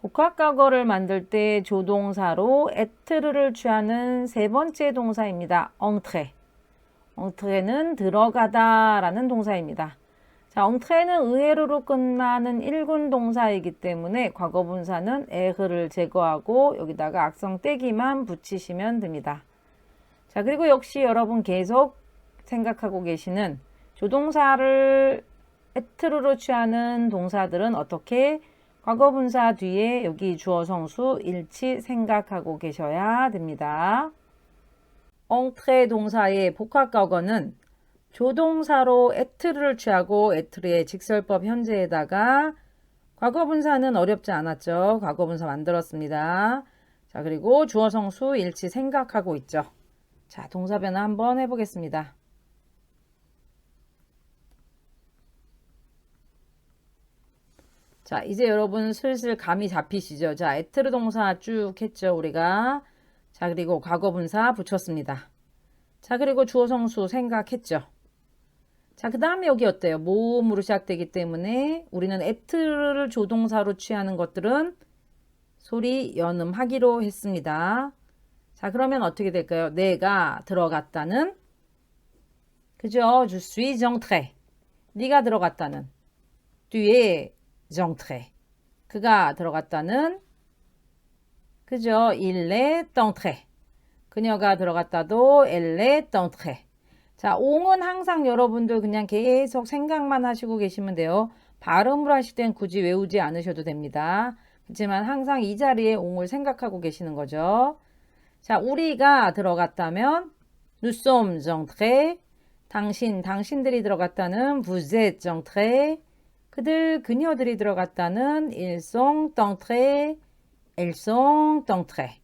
복합과거를 만들 때 조동사로 에트르를 취하는 세 번째 동사입니다. 엉트레. 엉트레는 들어가다 라는 동사입니다. 자, 엉트레는 의외로로 끝나는 일군 동사이기 때문에 과거분사는 에흐를 제거하고 여기다가 악성 떼기만 붙이시면 됩니다. 자, 그리고 역시 여러분 계속 생각하고 계시는 조동사를 에트르로 취하는 동사들은 어떻게 과거분사 뒤에 여기 주어 성수 일치 생각하고 계셔야 됩니다. 엉트레 동사의 복합과거는 조동사로 에트르를 취하고 에트르의 직설법 현재에다가 과거분사는 어렵지 않았죠. 과거분사 만들었습니다. 자, 그리고 주어 성수 일치 생각하고 있죠. 자, 동사 변화 한번 해보겠습니다. 자, 이제 여러분 슬슬 감이 잡히시죠? 자, 에트르 동사 쭉 했죠, 우리가. 자, 그리고 과거 분사 붙였습니다. 자, 그리고 주어 성수 생각했죠. 자, 그 다음에 여기 어때요? 모음으로 시작되기 때문에 우리는 에트르를 조동사로 취하는 것들은 소리 연음하기로 했습니다. 자, 그러면 어떻게 될까요? 내가 들어갔다는 그죠? Suis entré. 네가 들어갔다는 entré. 그가 들어갔다는 그죠? est entré. 그녀가 들어갔다도 est entrée. 자, 옹은 항상 여러분들 그냥 계속 생각만 하시고 계시면 돼요. 발음을 하실 땐 굳이 외우지 않으셔도 됩니다. 그렇지만 항상 이 자리에 옹을 생각하고 계시는 거죠. 자, 우리가 들어갔다면 nous sommes entrés. 당신, 당신들이 들어갔다는 vous êtes entrés. 그들, 그녀들이 들어갔다는 entrés. elles sont entrées.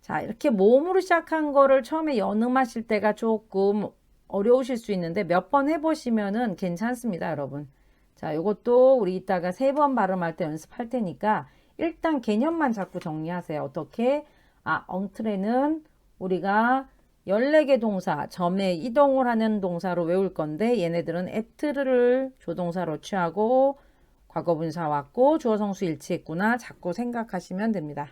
자, 이렇게 모음으로 시작한 거를 처음에 연음하실 때가 조금 어려우실 수 있는데 몇 번 해보시면은 괜찮습니다, 여러분. 자, 요것도 우리 이따가 세 번 발음할 때 연습할 테니까 일단 개념만 자꾸 정리하세요. 어떻게? 아, 엉트레는 우리가 14개 동사, 점에 이동을 하는 동사로 외울 건데 얘네들은 에트르를 조동사로 취하고 과거분사 왔고 주어성수 일치했구나 자꾸 생각하시면 됩니다.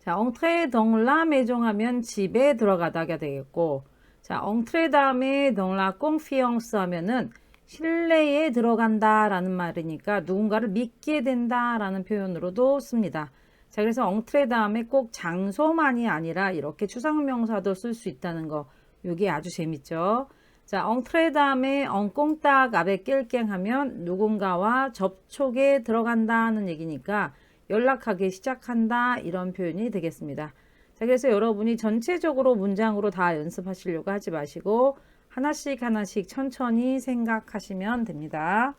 자, 엉트레 덩라 매종 하면 집에 들어가다가 되겠고 자, 엉트레 다음에 덩라 꽁피엉스 하면은 실내에 들어간다 라는 말이니까 누군가를 믿게 된다 라는 표현으로도 씁니다. 자, 그래서 엉트레 다음에 꼭 장소만이 아니라 이렇게 추상명사도 쓸 수 있다는 거. 이게 아주 재밌죠. 자, 엉트레 다음에 엉꽁딱 아베 낄깽 하면 누군가와 접촉에 들어간다는 얘기니까 연락하기 시작한다 이런 표현이 되겠습니다. 자, 그래서 여러분이 전체적으로 문장으로 다 연습하시려고 하지 마시고 하나씩 하나씩 천천히 생각하시면 됩니다.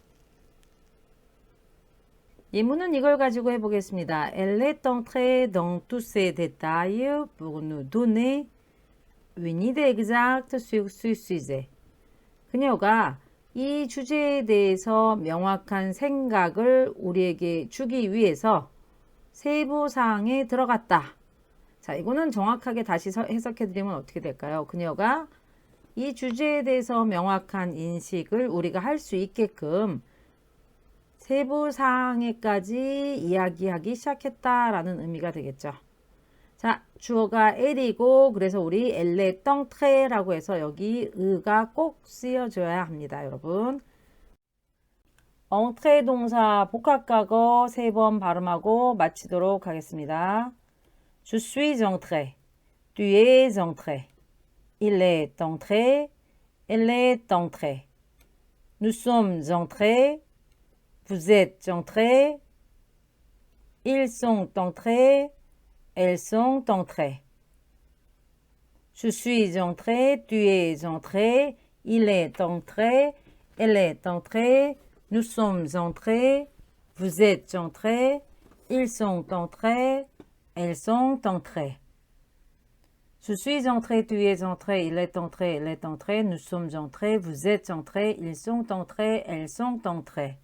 예문은 이걸 가지고 해보겠습니다. Elle est entrée dans tous ces détails pour nous donner une idée exacte sur ce sujet. 그녀가 이 주제에 대해서 명확한 생각을 우리에게 주기 위해서 세부 사항에 들어갔다. 자, 이거는 정확하게 다시 해석해 드리면 어떻게 될까요? 그녀가 이 주제에 대해서 명확한 인식을 우리가 할 수 있게끔 세부 사항에까지 이야기하기 시작했다라는 의미가 되겠죠. 자, 주어가 엘이고 그래서 우리 엘레 떵트레라고 해서 여기 의가 꼭 쓰여줘야 합니다, 여러분. 엉트레 동사 복합과거 세 번 발음하고 마치도록 하겠습니다. Je suis entré. Tu es entré. Il est entré. Elle est entrée. Nous sommes entrés. Vous êtes entrés. Ils sont entrés. Elles sont entrées. Je suis entré. Tu es entré. Il est entré. Elle est entrée. Nous sommes entrés. Vous êtes entrés. Ils sont entrés. Elles sont entrées. Je suis entré, tu es entré, il est entré, elle est entrée, nous sommes entrés, vous êtes entrés, ils sont entrés, elles sont entrées.